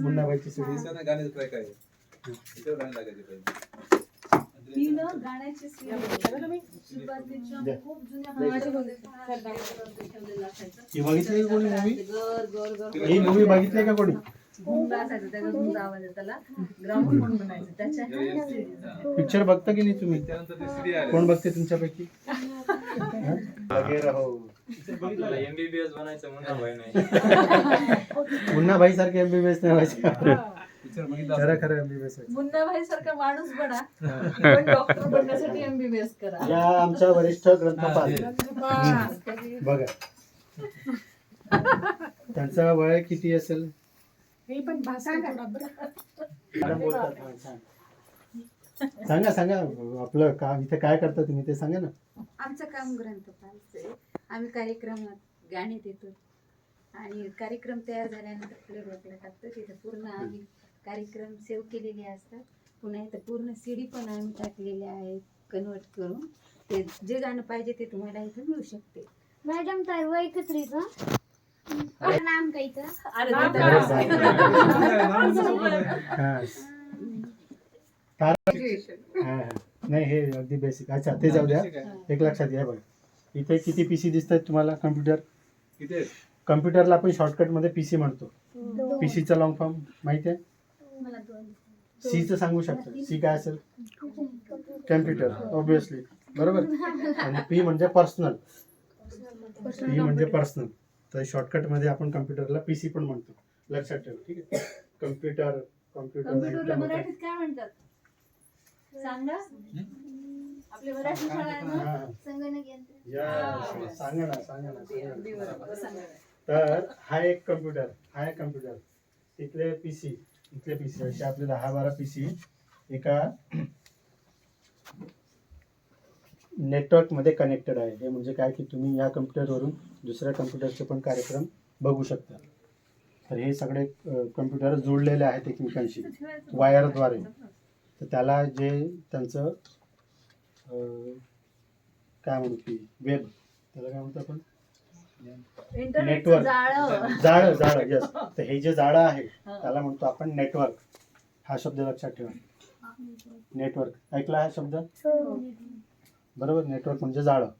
मुन्नाबाईची गाण्याचं. गाणी ना? गाण्याची सुरुवातीच्या. खूप जुन्या बघितली कोणी मूवी ही मूवी बघितली का कोणी? गुंगा असायचं त्याचा गुंगा आवाज आहे त्याला ग्राउंड म्हणून म्हणायचं त्याच्या ह्या सीडीज. पिक्चर बघता की नाही तुम्ही? त्यानंतर ते CD आले. कोण बघते तुमच्यापैकी? हा? लगे रहो बघितलं, MBBS बनायचं म्हणून भय नाही. मुन्नाबाई सारखे एमबीबीएस नाही व्हायचे. Picture बघितला खरं असेल. खरं एमबीबीएस मुन्नाभाई सारखा माणूस बना पण डॉक्टर बनण्यासाठी एमबीबीएस करा. या आमच्या वरिष्ठ ग्रंथपाल. बघा. त्यांचा वय किती असेल? हे पण भाषा थोडा बरं. मॅडम बोलतात. हा, सांग. सांगा सांगा. आपलं काम इथे काय करता तुम्ही ते सांगा ना. आमचं काम ग्रंथपालचं आहे आम्ही कार्यक्रमात गाणी देतो. आणि कार्यक्रम तयार झाल्यानंतर पुढे डोक्याला टाकतो. तिथे पूर्ण आम्ही कार्यक्रम सेव्ह केलेले असतात. पुन्हा इथं पूर्ण सीडी पण आम्ही टाकलेले आहेत कन्वर्ट करून. ते जे गाणं पाहिजे ते तुम्हाला इथं मिळू शकते. मॅडम तर वय एकत्रित नाम. नाही हे अगदी बेसिक अच्छा ते जाऊ द्या. एक लक्षात घ्या बघा इथे किती पीसी दिसत आहेत तुम्हाला कम्प्युटर? कम्प्युटरला आपण शॉर्टकटमध्ये पीसी म्हणतो पीसीचा लॉंग फॉर्म माहिती आहे? दोन. सीचं सांगू शकतो. सी काय असेल? कम्प्युटर ऑब्विसली बरोबर? आणि पी म्हणजे पर्सनल पी म्हणजे पर्सनल तर शॉर्टकटमध्ये आपण कम्प्युटरला पीसी पण म्हणतो. लक्षात ठेवा ठीक आहे? कम्प्युटर कम्प्युटरला कम्प्युटर मराठीत काय म्हणतात? सांगा. आपली मराठी शाळा आहे ना हा. संगणक यंत्र या, सांगा ना सांगा ना सांगा तर हा एक कम्प्युटर हा एक कम्प्युटर तिथले पीसी इथले पीसी असे आपले दहा बारा पीसी एका नेटवर्कमध्ये कनेक्टेड आहे. हे म्हणजे काय की तुम्ही या कम्प्युटरवरून दुसऱ्या कम्प्युटरचे पण कार्यक्रम बघू शकता. तर हे सगळे कम्प्युटर जोडलेले आहेत एकमेकांशी वायरद्वारे. तर त्याला जे त्यांचं काय म्हणू की वेब त्याला काय म्हणतो आपण? Network. जाळं. जाळं जाळं यस तर हे जे जाळं आहे हा. त्याला म्हणतो आपण नेटवर्क. हा शब्द लक्षात ठेवा. नेटवर्क. ऐकला हा शब्द? बरोबर? नेटवर्क म्हणजे जाळं.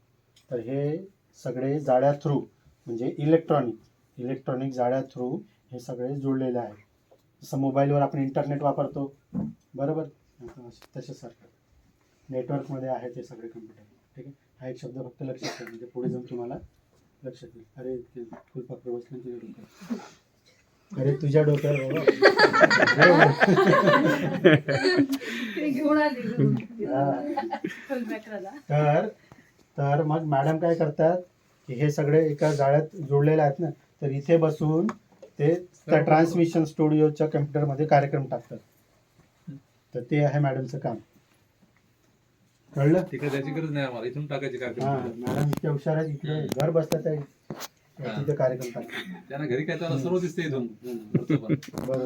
तर हे सगळे जाळ्या थ्रू म्हणजे इलेक्ट्रॉनिक इलेक्ट्रॉनिक जाळ्या थ्रू हे सगळे जोडलेले आहे. जसं मोबाईलवर आपण इंटरनेट वापरतो. बरोबर? तशासारखं नेटवर्कमध्ये आहे ते सगळे कम्प्युटर ठीक आहे? हा एक शब्द फक्त लक्षात ठेवा. म्हणजे पुढे जाऊन तुम्हाला लक्षात येईल. अरे ते फुलपाखरं बसलं तुझ्या अरे तुझ्या डोक्यावर. तर तर मग मॅडम काय करतात की हे सगळे एका जाळ्यात जोडलेले आहेत ना तर इथे बसून ते त्या ट्रान्समिशन स्टुडिओच्या कम्प्युटरमध्ये कार्यक्रम टाकतात. तर ते आहे मॅडमचं काम. कळलं? तिकडे त्याची गरज नाही आम्हाला. इथून टाकायची हा कार्यक्रम. मॅडम इतके हुशार आहेत इकडे घर बसतात आहे. तिथे कार्यक्रम टाकतात त्यांना घरी काय त्याला सर्व दिसते इथून. बरोबर.